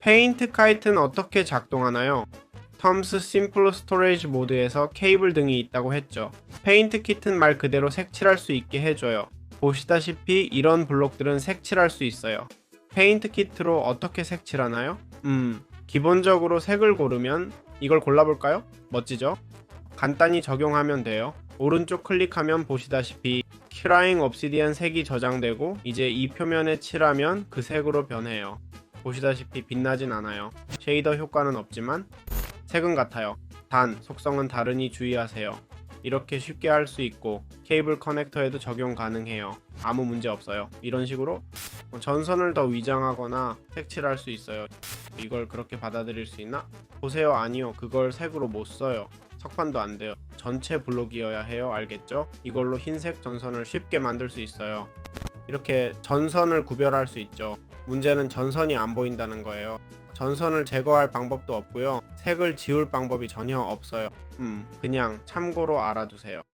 페인트 카이트는 어떻게 작동하나요? 텀스 심플 스토리지 모드에서 케이블 등이 있다고 했죠. 페인트 키트는 말 그대로 색칠할 수 있게 해줘요. 보시다시피 이런 블록들은 색칠할 수 있어요. 페인트 키트로 어떻게 색칠하나요? 음, 기본적으로 색을 고르면 이걸 골라볼까요? 멋지죠? 간단히 적용하면 돼요. 오른쪽 클릭하면 보시다시피 큐라잉 옵시디안 색이 저장되고 이제 이 표면에 칠하면 그 색으로 변해요. 보시다시피 빛나진 않아요. 쉐이더 효과는 없지만 색은 같아요. 단 속성은 다르니 주의하세요. 이렇게 쉽게 할 수 있고 케이블 커넥터에도 적용 가능해요. 아무 문제 없어요. 이런 식으로 전선을 더 위장하거나 색칠할 수 있어요. 이걸 그렇게 받아들일 수 있나? 보세요. 아니요. 그걸 색으로 못 써요. 석판도 안 돼요. 전체 블록이어야 해요. 알겠죠? 이걸로 흰색 전선을 쉽게 만들 수 있어요. 이렇게 전선을 구별할 수 있죠. 문제는 전선이 안 보인다는 거예요. 전선을 제거할 방법도 없고요. 색을 지울 방법이 전혀 없어요. 음, 그냥 참고로 알아두세요.